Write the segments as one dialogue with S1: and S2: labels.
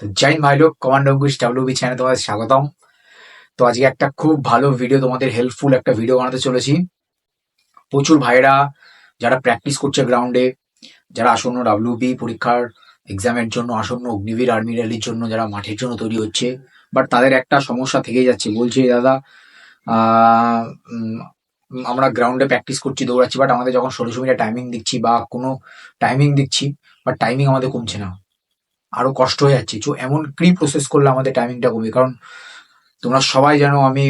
S1: তো জয় লোক commando Ankush WB চ্যানেলে তোমাদের স্বাগতম। তো আজকে একটা খুব ভালো ভিডিও তোমাদের হেল্পফুল একটা ভিডিও বানাতে চলেছি। প্রচুর ভাইরা যারা প্র্যাকটিস করছে গ্রাউন্ডে যারা আসন্ন ডাব্লিউবি পরীক্ষার এক্সামের জন্য, আসন্ন অগ্নিবীর আর্মি র্যালির জন্য, যারা মাঠের জন্য তৈরি হচ্ছে বাট তাদের একটা সমস্যা থেকেই যাচ্ছে। বলছে, দাদা আমরা গ্রাউন্ডে প্র্যাকটিস করছি, দৌড়াচ্ছি বাট আমাদের যখন ষোলোশো মিটার টাইমিং দিচ্ছি বা কোনো টাইমিং দিচ্ছি বাট টাইমিং আমাদের কমছে না। আরও কষ্ট হয়ে যাচ্ছে। তো এমন কি প্রসেস করলে আমাদের টাইমিংটা কমবে? কারণ তোমরা সবাই জানো আমি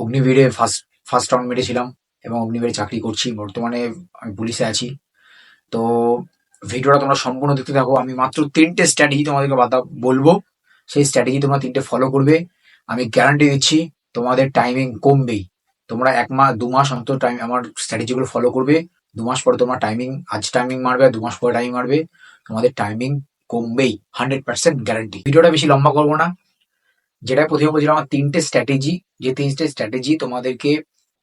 S1: অগ্নিবীরে ফার্স্ট ফার্স্ট রাউন্ড মেরেছিলাম এবং অগ্নিবীরে চাকরি করছি। বর্তমানে আমি পুলিশে আছি। তো ভিডিওটা তোমরা সম্পূর্ণ দেখতে থাকো। আমি মাত্র তিনটে স্ট্র্যাটেজি তোমাদেরকে বাতা বলব। সেই স্ট্র্যাটেজি তোমরা তিনটে ফলো করবে। আমি গ্যারান্টি দিচ্ছি, তোমাদের টাইমিং কমবেই। তোমরা এক মাস, দু মাস অন্তর টাইম আমার স্ট্র্যাটেজিগুলো ফলো করবে। দু মাস পরে তোমার টাইমিং আজ টাইমিং মারবে, দু মাস পরে টাইমিং মারবে। তোমাদের টাইমিং কমবেই হান্ড্রেড পার্সেন্ট গ্যারান্টি ভিডিওটা বেশি লম্বা করব না। যেটা প্রথমে বলছিলাম, আমার তিনটে স্ট্র্যাটেজি যে তিনটে স্ট্র্যাটেজি তোমাদেরকে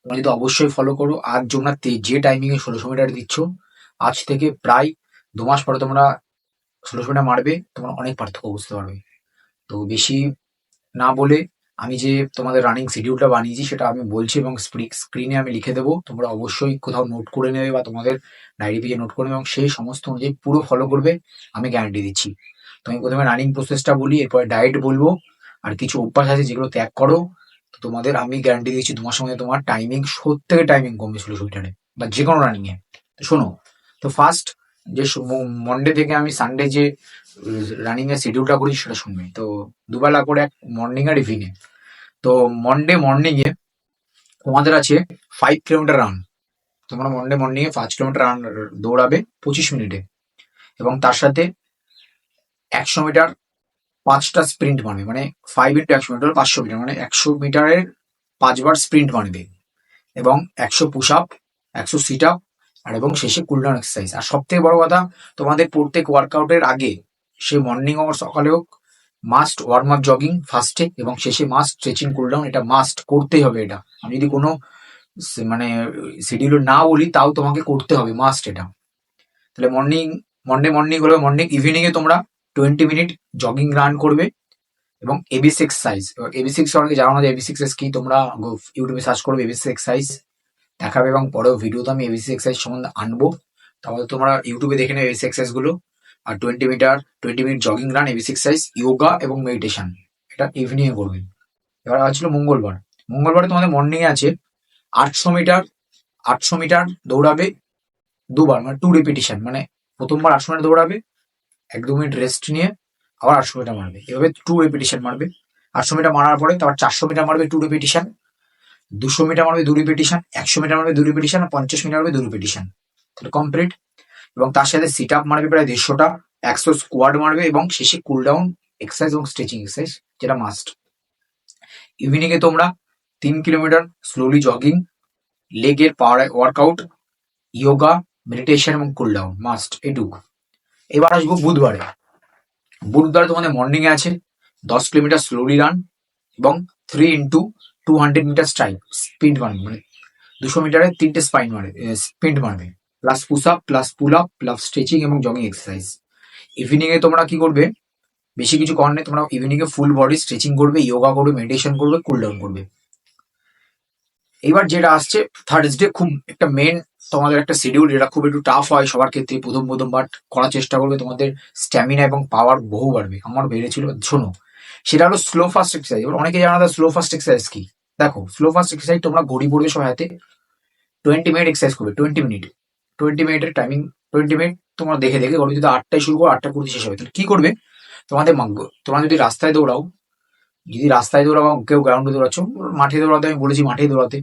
S1: যদি অবশ্যই ফলো করো, আজ তোমরা যে টাইমিংয়ে ষোলোশো মিটার দিচ্ছ, আজ থেকে প্রায় দু মাস পরে তোমরা ষোলোশো মিটার মারবে, তোমরা অনেক পার্থক্য বুঝতে পারবে। তো বেশি না বলে আমি যে তোমাদের রানিং শিডিউলটা বানিয়েছি, সেটা আমি বলছি এবং স্ক্রিনে আমি লিখে দেবো। তোমরা অবশ্যই কোথাও নোট করে নেবে বা তোমাদের ডায়েরি পেজে নোট করে নেবে এবং সেই সমস্ত অনুযায়ী পুরো ফলো করবে, আমি গ্যারান্টি দিচ্ছি। তো আমি প্রথমে রানিং প্রসেসটা বলি, এরপরে ডায়েট বলব, আর কিছু অভ্যাস আছে যেগুলো ত্যাগ করো। তো তোমাদের আমি গ্যারান্টি দিচ্ছি তোমার সঙ্গে তোমার টাইমিং সত্যি টাইমিং কমবে ষোলোশো মিটারে বা যে কোনো রানিংয়ে তো শোনো, তো ফার্স্ট যে মন্ডে থেকে আমি সানডে যে রানিং এর শিডিউলটা করি, সেটা শুনবে। তো দুবেলা করে এক মর্নিং আর ইভিনিং তো মন্ডে মর্নিং এ তোমাদের আছে ফাইভ কিলোমিটার রান তোমরা মন্ডে মর্নিং এ পাঁচ কিলোমিটার রান দৌড়াবে পঁচিশ মিনিটে। এবং তার সাথে একশো মিটার পাঁচটা স্প্রিন্ট মারবে মানে ফাইভ ইন্টু একশো মিটার পাঁচশো মিটার মানে একশো মিটারের পাঁচবার স্প্রিন্ট মারবে এবং একশো পুশ আপ একশো সিট আপ আর এবং শেষে কুলডাউন এক্সারসাইজ আর সব থেকে বড় কথা, তোমাদের প্রত্যেক ওয়ার্কআউটের আগে, সে মর্নিং হোক সকালে হোক মাস্ট ওয়ার্ম আপ জগিং ফার্স্টে এবং শেষে মাস্ট স্ট্রেচিং কুলডাউন এটা মাস্ট করতেই হবে এটা। আমি যদি কোনো মানে শিডিউল না বলি, তাও তোমাকে করতে হবে মাস্ট এটা। তাহলে মর্নিং মন্ডে মর্নিং হলো মর্নিং ইভিনিং এ তোমরা টোয়েন্টি মিনিট জগিং রান করবে এবং এবিসি এক্সারসাইজ এবিসি সিক্স অনেকে জানো না যে এবিসি এক্সারসাইজ কি তোমরা ইউটিউবে সার্চ করবে এবিসি এক্সারসাইজ দেখাবে এবং পরেও ভিডিওতে আমি এবিসি এক্সারসাইজ সম্বন্ধে আনব। তাহলে তোমরা ইউটিউবে দেখে নেবে এবিসি এক্সারসাইজগুলো। আর twenty metre twenty minute jogging run ABC exercise yoga এবং মেডিটেশন এটা ইভিনিং এ করবে। এবার আসছিল মঙ্গলবার। মঙ্গলবারে তোমাদের মর্নিং এ আছে আটশো মিটার আটশো মিটার দৌড়াবে দুবার মানে টু রিপিটিশন মানে প্রথমবার আটশো মিটার দৌড়াবে, এক দু মিনিট রেস্ট নিয়ে আবার আটশো মিটার মারবে। এভাবে টু রিপিটিশন মারবে। আটশো মিটার মারার পরে তারপর চারশো মিটার মারবে টু রিপিটিশন দুশো মিটার মারবে দু রিপিটিশন একশো মিটার মারবে দু রিপিটিশন আর পঞ্চাশ মিটার মারবে দু রিপিটিশন তাহলে কমপ্লিট এবং তার সাথে সিট আপ মারবে প্রায় দেড়শোটা, একশো স্কোয়াড মারবে এবং শেষে কুল ডাউন এক্সারসাইজ এবং স্ট্রেচিং এক্সারসাইজ যেটা মাস্ট ইভিনিং এ তোমরা তিন কিলোমিটার স্লোলি জগিং লেগের পাওয়ার ওয়ার্কআউট ইয়োগা মেডিটেশন এবং কুল ডাউন মাস্ট এটুকু এবার আসব বুধবারে। বুধবারে তোমাদের মর্নিং এ আছে দশ কিলোমিটার স্লোলি রান এবং three into two hundred metre strike speed মারবে মানে দুশো মিটারে তিনটে স্পাইন মারবে স্পিড মারবে। Plus push up plus pull up plus stretching এবং জগিং এক্সারসাইজ ইভিনিং এ তোমরা কি করবে? বেশি কিছু করার নেই, তোমরা ইভিনিং এ ফুল বডি স্ট্রেচিং করবে ইয়োগা করবে মেডিটেশন করবে কুল ডাউন করবে। এবার যেটা আসছে থার্সডে খুব একটা মেন তোমাদের একটা শিডিউল যেটা খুব একটু টাফ হয় সবার ক্ষেত্রে, প্রথম প্রথম বাট করার চেষ্টা করবে, তোমাদের স্ট্যামিনা এবং পাওয়ার বহু বাড়বে। আমার বেড়েছিল, শোনো, সেটা হলো স্লো ফাস্ট এক্সারসাইজ এবার অনেকে জানা স্লো ফাস্ট এক্সারসাইজ কি? দেখো স্লো ফাস্ট এক্সারসাইজ তোমরা ঘড়ি পড়বে সবাই হাতে টোয়েন্টি মিনিট এক্সারসাইজ করবে টোয়েন্টি মিনিট টোয়েন্টি মিনিটের টাইমিং টোয়েন্টি মিনিট তোমরা দেখে দেখে ঘড়ি যদি আটটায় শুরু করো, আটটা কুড়ি শেষ হবে। তাহলে কি করবে? তোমাদের তোমরা যদি রাস্তায় দৌড়াও, যদি রাস্তায় দৌড়াও কেউ গ্রাউন্ডে দৌড়াচ্ছ, মাঠে দৌড়াতে, আমি বলেছি মাঠে দৌড়াতে,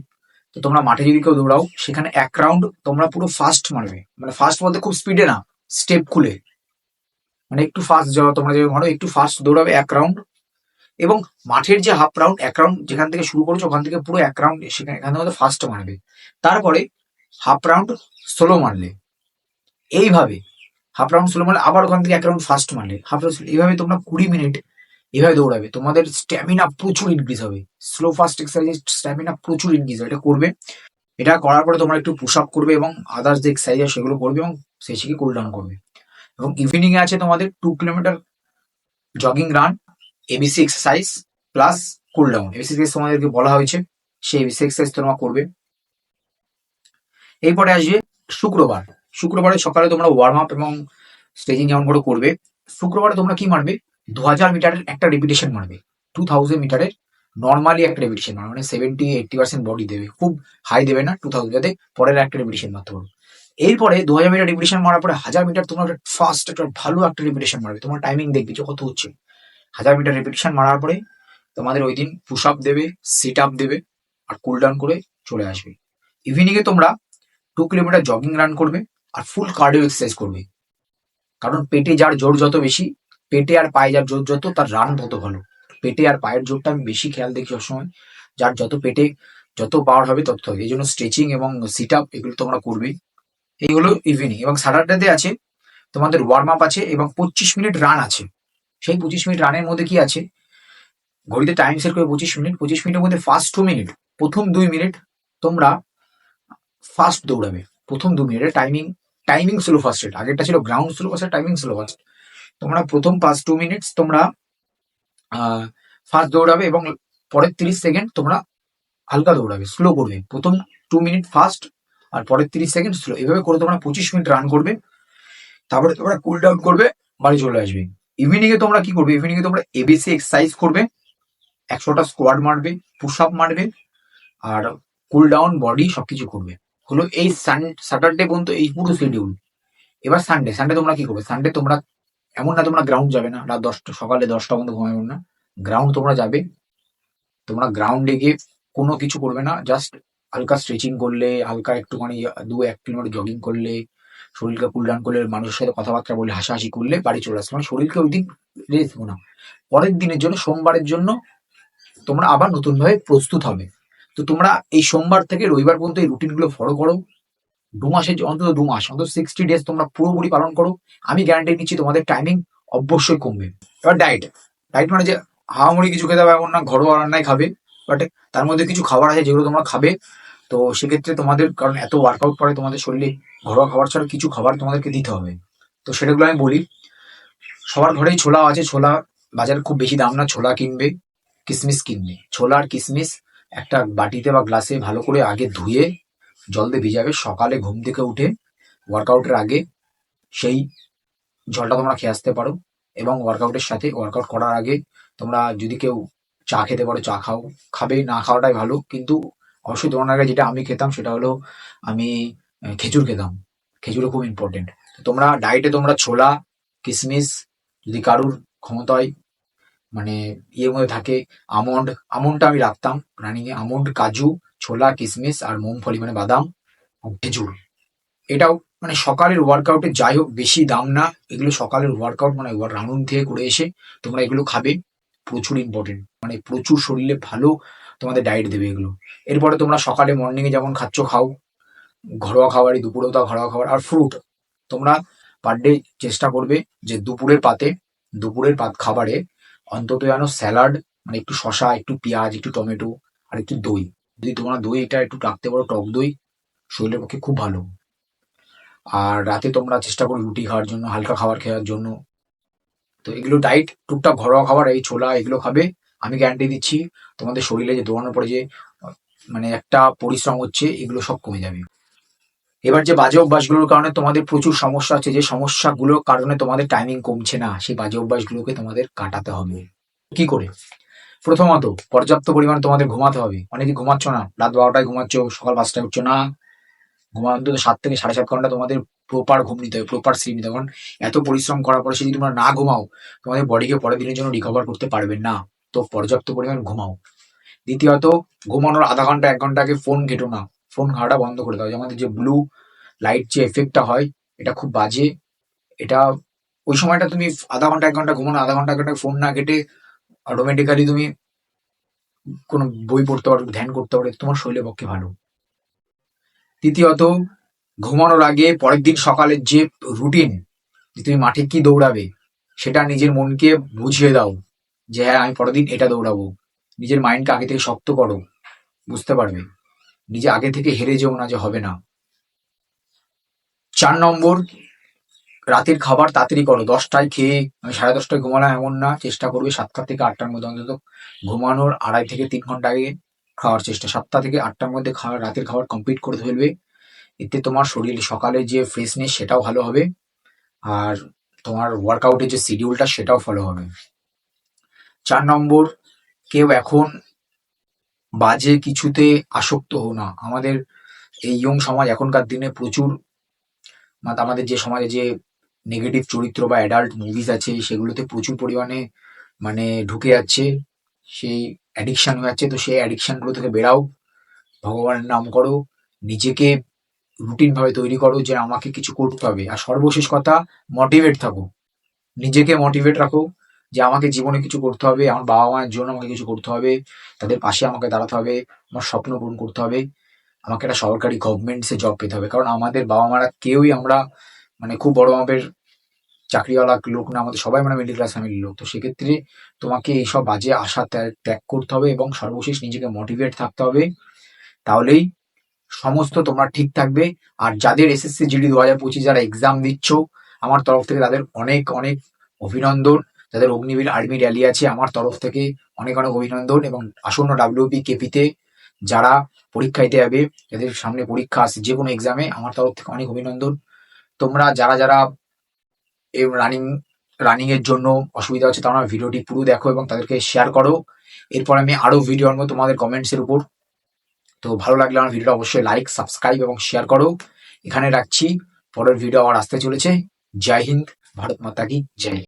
S1: তো তোমরা মাঠে যদি কেউ দৌড়াও, সেখানে এক রাউন্ড তোমরা পুরো ফাস্ট মারবে। মানে ফাস্ট বলতে খুব স্পিডে না স্টেপ খুলে। মানে একটু ফাস্ট যাওয়া তোমরা যে মারো, একটু ফাস্ট দৌড়াবে এক রাউন্ড এবং মাঠের যে হাফ রাউন্ড এক রাউন্ড যেখান থেকে শুরু করেছ, ওখান থেকে পুরো এক রাউন্ড সেখানে, এখান থেকে ফার্স্ট মারবে। তারপরে হাফ রাউন্ড স্লো মারলে। এইভাবে হাফ রাউন্ড স্লো মারলে আবার ওখান থেকে এক রাউন্ড ফাস্ট মারলে। হাফ রাউন্ড এইভাবে তোমরা কুড়ি মিনিট এভাবে দৌড়াবে। তোমাদের স্ট্যামিনা প্রচুর ইনক্রিজ হবে। স্লো ফাস্ট এক্সারসাইজ স্ট্যামিনা প্রচুর ইনক্রিজ হবে। এটা করবে। এটা করার পরে তোমরা একটু পুশ আপ করবে এবং আদার্স যে এক্সারসাইজ আছে সেগুলো করবে এবং শেষে কুল ডাউন করবে। এবং ইভিনিং এ আছে তোমাদের two kilometre jogging run ABC exercise plus cool down ABC exercise তোমাদেরকে বলা হয়েছে। সেই এবিসি এক্সারসাইজ তোমরা করবে। এরপরে আসবে শুক্রবার। শুক্রবারে সকালে তোমরা ওয়ার্ম আপ এবং স্টেজিং যেমন করে করবে। শুক্রবারে তোমরা কি মারবে দু হাজার মিটারের একটা রেপিটেশন মারবে টু থাউজেন্ড মিটারের নর্মালি একটা রেপিটেশন মারবে মানে সেভেন্টি এইটটি পার্সেন্ট বডি দেবে। খুব হাই দেবে না টু থাউজেন্ড যাতে পরের একটা রেপিটেশন মারতে পারো। এরপরে দু হাজার মিটার রেপিটেশন মারার পরে হাজার মিটার তোমরা একটা ফার্স্ট একটা ভালো একটা রেপিটেশন মারবে। তোমার টাইমিং দেখবে যে কত হচ্ছে। হাজার মিটার রেপিটেশন মারার পরে তোমাদের ওই দিন পুশ আপ দেবে সিট আপ দেবে, আর কুল ডাউন করে চলে আসবে। ইভিনিং এ তোমরা টু কিলোমিটার জগিং রান করবে আর ফুল কার্ডিও এক্সারসাইজ করবে। কারণ পেটে যার জোর যত বেশি, পেটে আর পায়ে যার জোর যত, তার রান তত ভালো। পেটে আর পায়ের জোরটা আমি বেশি খেয়াল দেখি সবসময়। যার যত পেটে যত পাওয়ার হবে তত হবে। এই জন্য স্ট্রেচিং এবং সিট আপ এগুলো তোমরা করবে। এই হলো ইভিনিং এবং স্যাটারডেতে আছে তোমাদের ওয়ার্ম আপ আছে এবং পঁচিশ মিনিট রান আছে। সেই পঁচিশ মিনিট রানের মধ্যে কি আছে? ঘড়িতে টাইম সেট করে পঁচিশ মিনিট। পঁচিশ মিনিটের মধ্যে ফার্স্ট টু মিনিট প্রথম দুই মিনিট তোমরা ফাস্ট দৌড়াবে। প্রথম দু মিনিটের টাইমিং টাইমিং স্লো ফার্স্ট আগেরটা ছিল ground slow first timing slow first তোমরা প্রথম ফার্স্ট টু মিনিটস তোমরা ফাস্ট দৌড়াবে এবং পরের তিরিশ সেকেন্ড তোমরা হালকা দৌড়াবে স্লো করবে। প্রথম টু মিনিট ফাস্ট আর পরের তিরিশ সেকেন্ড স্লো এভাবে করে তোমরা পঁচিশ মিনিট রান করবে। তারপরে তোমরা কুল ডাউন করবে, বাড়ি চলে আসবে। ইভিনিং এ তোমরা কি করবে? ইভিনিং এ তোমরা এবিসি এক্সারসাইজ করবে। একশোটা স্কোয়াড মারবে পুশ আপ মারবে আর কুল ডাউন বডি সবকিছু করবে। হলো এই স্যাটারডে পর্যন্ত এই পুরো শিডিউল এবার সানডে সানডে তোমরা কি করবে? সানডে তোমরা এমন না তোমরা গ্রাউন্ড যাবে না। রাত দশটা, সকালে দশটা পর্যন্ত ঘুমাবে না। গ্রাউন্ড তোমরা যাবে। তোমরা গ্রাউন্ডে গিয়ে কোনো কিছু করবে না। জাস্ট হালকা স্ট্রেচিং করলে, হালকা একটুখানি দু এক কিলোমিটার জগিং করলে, শরীরকে কুল ডাউন করলে, মানুষের সাথে কথাবার্তা বলে, হাসাহাসি করলে বাড়ি চলে আসবে। মানে শরীরকে ওই দিন রেস্ট না। পরের দিনের জন্য, সোমবারের জন্য তোমরা আবার নতুনভাবে প্রস্তুত হবে। তো তোমরা এই সোমবার থেকে রবিবার পর্যন্ত এই রুটিনগুলো ফলো করো। দু মাসের যে- অন্তত দু মাস, অন্তত সিক্সটি ডেজ তোমরা পুরোপুরি পালন করো। আমি গ্যারান্টি দিচ্ছি তোমাদের টাইমিং অবশ্যই কমবে। এবার ডায়েট ডায়েট মানে যে হাওয়ামুড়ি কিছু খেতে হবে এমন না, ঘরোয়া রান্নায় খাবে। বাট তার মধ্যে কিছু খাবার আছে যেগুলো তোমরা খাবে। তো সেক্ষেত্রে তোমাদের, কারণ এত ওয়ার্কআউট পরে তোমাদের শরীরে ঘরোয়া খাবার ছাড়া কিছু খাবার তোমাদেরকে দিতে হবে। তো সেটাগুলো আমি বলি। সবার ঘরেই ছোলা আছে, ছোলা বাজারে খুব বেশি দাম না, ছোলা কিনবে, কিসমিস কিনবে। ছোলা আর কিসমিস একটা বাটিতে বা গ্লাসে ভালো করে আগে ধুয়ে জল দিয়ে ভিজাবে। সকালে ঘুম থেকে উঠে ওয়ার্কআউটের আগে সেই জলটা তোমরা খেয়ে আসতে পারো এবং ওয়ার্কআউটের সাথে ওয়ার্কআউট করার আগে তোমরা যদি কেউ চা খেতে পারো, চা খাও, খাবে, না খাওয়াটাই ভালো। কিন্তু অবশ্যই তোমার আগে যেটা আমি খেতাম সেটা হলো আমি খেজুর খেতাম। খেজুরও খুব ইম্পর্টেন্ট তোমরা ডায়েটে তোমরা ছোলা, কিসমিস, যদি কারুর ক্ষমতা হয় মানে ইয়ের মধ্যে থাকে, আমন্ড, আমন্ডটা আমি রাখতাম, রানিং এ আমন্ড, কাজু, ছোলা, কিসমিস আর মুংফলি মানে বাদাম খেজুর। এটাও মানে সকালের ওয়ার্কআউটে যাই হোক, বেশি দাম না, এগুলো সকালের ওয়ার্কআউট মানে রানুন থেকে করে এসে তোমরা এগুলো খাবে, প্রচুর ইম্পর্টেন্ট মানে প্রচুর শরীরে ভালো তোমাদের ডায়েট দেবে এগুলো। এরপরে তোমরা সকালে মর্নিং এ যেমন খাচ্ছ খাও, ঘরোয়া খাবারই, দুপুরেও তাও ঘরোয়া খাবার আর ফ্রুট তোমরা পার ডে চেষ্টা করবে যে দুপুরের পাতে, দুপুরের পাত খাবারে অন্তত যেন স্যালাড মানে একটু শশা একটু পেঁয়াজ, একটু টমেটো, আর একটু দই। যদি তোমরা দই এটা একটু রাখতে পারো, টক দই, শরীরের পক্ষে খুব ভালো। আর রাতে তোমরা চেষ্টা করো রুটি খাওয়ার জন্য, হালকা খাবার খাওয়ার জন্য। তো এগুলো ডাইট টুকটাক ঘরোয়া খাবার, এই ছোলা এগুলো খাবে। আমি গ্যারান্টি দিচ্ছি, তোমাদের শরীরে যে দৌড়ানোর পরে যে মানে একটা পরিশ্রম হচ্ছে, এগুলো সব কমে যাবে। এবার যে বাজে অভ্যাসগুলোর কারণে তোমাদের প্রচুর সমস্যা আছে যে সমস্যাগুলোর কারণে তোমাদের টাইমিং কমছে না, সেই বাজে অভ্যাসগুলোকে তোমাদের কাটাতে হবে। কি করে? প্রথমত, পর্যাপ্ত পরিমাণ তোমাদের ঘুমাতে হবে। অনেকে ঘুমাচ্ছ না, রাত বারোটায় ঘুমাচ্ছ, সকাল পাঁচটায় উঠছো না। ঘুমা অন্তত সাত থেকে সাড়ে সাত ঘণ্টা তোমাদের প্রপার ঘুম নিতে হবে প্রপার স্লিপ নিতে হবে। কারণ এত পরিশ্রম করার পরে যদি তোমরা না ঘুমাও, তোমাদের বডিকে পরের দিনের জন্য রিকভার করতে পারবে না। তো পর্যাপ্ত পরিমাণ ঘুমাও। দ্বিতীয়ত, ঘুমানোর আধা ঘণ্টা, এক ঘণ্টা আগে ফোন ঘেটো না। ফোন ঘাটা বন্ধ করে দাও। আমাদের যে ব্লু লাইট যে এফেক্টটা হয়, এটা খুব বাজে। এটা ওই সময়টা তুমি আধা ঘণ্টা, এক ঘণ্টা ঘুমানো, আধা ঘণ্টা, এক ঘণ্টা ফোন না কেটে অটোমেটিক্যালি তুমি কোনো বই পড়তে পারো, ধ্যান করতে পারো, তোমার শরীরের পক্ষে ভালো। তৃতীয়ত, ঘুমানোর আগে পরের দিন সকালের যে রুটিন যে তুমি মাঠে কি দৌড়াবে, সেটা নিজের মনকে বুঝিয়ে দাও যে হ্যাঁ আমি পরের দিন এটা দৌড়াবো। নিজের মাইন্ডকে আগে থেকে শক্ত করো। বুঝতে পারবে? নিজে আগে থেকে হেরে যেও না যে হবে না। চার নম্বর, রাতের খাবার তাড়াতাড়ি করো। দশটায় খেয়ে সাড়ে দশটায় ঘুমালাম, এমন না, চেষ্টা করবে সাতটা থেকে আটটার মধ্যে অন্তত ঘুমানোর আড়াই থেকে তিন ঘণ্টা আগে খাওয়ার চেষ্টা। সাতটা থেকে আটটার মধ্যে খাওয়া, রাতের খাবার কমপ্লিট করে ফেলবে। এতে তোমার শরীর, সকালে যে ফ্রেশনেস সেটাও ভালো হবে। আর তোমার ওয়ার্কআউটের যে শিডিউলটা সেটাও ফলো হবে। চার নম্বর, কেউ এখন বাজে কিছুতে আসক্ত হো না। আমাদের এই ইয়ং সমাজ এখনকার দিনে প্রচুর মানে আমাদের যে সমাজে যে নেগেটিভ চরিত্র বা অ্যাডাল্ট মুভিজ আছে, সেগুলোতে প্রচুর পরিমাণে মানে ঢুকে যাচ্ছে। সেই অ্যাডিকশান হয়ে যাচ্ছে। তো সেই অ্যাডিকশানগুলো থেকে বেরাও। ভগবানের নাম করো। নিজেকে রুটিনভাবে তৈরি করো যে আমাকে কিছু করতে হবে। আর সর্বশেষ কথা মোটিভেট থাকো। নিজেকে মোটিভেট রাখো। যে আমাকে জীবনে কিছু করতে হবে, আমার বাবা মায়ের জন্য আমাকে কিছু করতে হবে, তাদের পাশে আমাকে দাঁড়াতে হবে, আমার স্বপ্ন পূরণ করতে হবে, আমাকে একটা সরকারি গভর্নমেন্টসে জব পেতে হবে। কারণ আমাদের বাবা মারা কেউই আমরা মানে খুব বড় মাপের চাকরিওয়ালা লোক না, আমাদের সবাই মানে মিডল ক্লাস ফ্যামিলির লোক। তো সেক্ষেত্রে তোমাকে এইসব বাজে আশা ত্যাগ করতে হবে এবং সর্বশেষ নিজেকে মোটিভেট থাকতে হবে। তাহলেই সমস্ত তোমার ঠিক থাকবে। আর যাদের এসএসসি জিডি দু হাজার পঁচিশ যারা এক্সাম দিচ্ছ, আমার তরফ থেকে তাদের অনেক অনেক অভিনন্দন। যাদের অগ্নিবীর আর্মি র্যালি আছে, আমার তরফ থেকে অনেক অনেক অভিনন্দন এবং আসন্ন ডাব্লিউপি কেপিতে যারা পরীক্ষা দিতে যাবে, যাদের সামনে পরীক্ষা আসছে যে কোনো এক্সামে আমার তরফ থেকে অনেক অভিনন্দন। তোমরা যারা যারা রানিং রানিং এর জন্য অসুবিধা হচ্ছে, তারা ভিডিওটি পুরো দেখো এবং তাদেরকে শেয়ার করো। এরপর আমি আরও ভিডিও আনব তোমাদের কমেন্টস এর উপর। তো ভালো লাগলে আমার ভিডিওটা অবশ্যই লাইক সাবস্ক্রাইব এবং শেয়ার করো। এখানে রাখছি। পরের ভিডিও আবার আসতে চলেছে। জয় হিন্দ, ভারত মাতা কি জয়।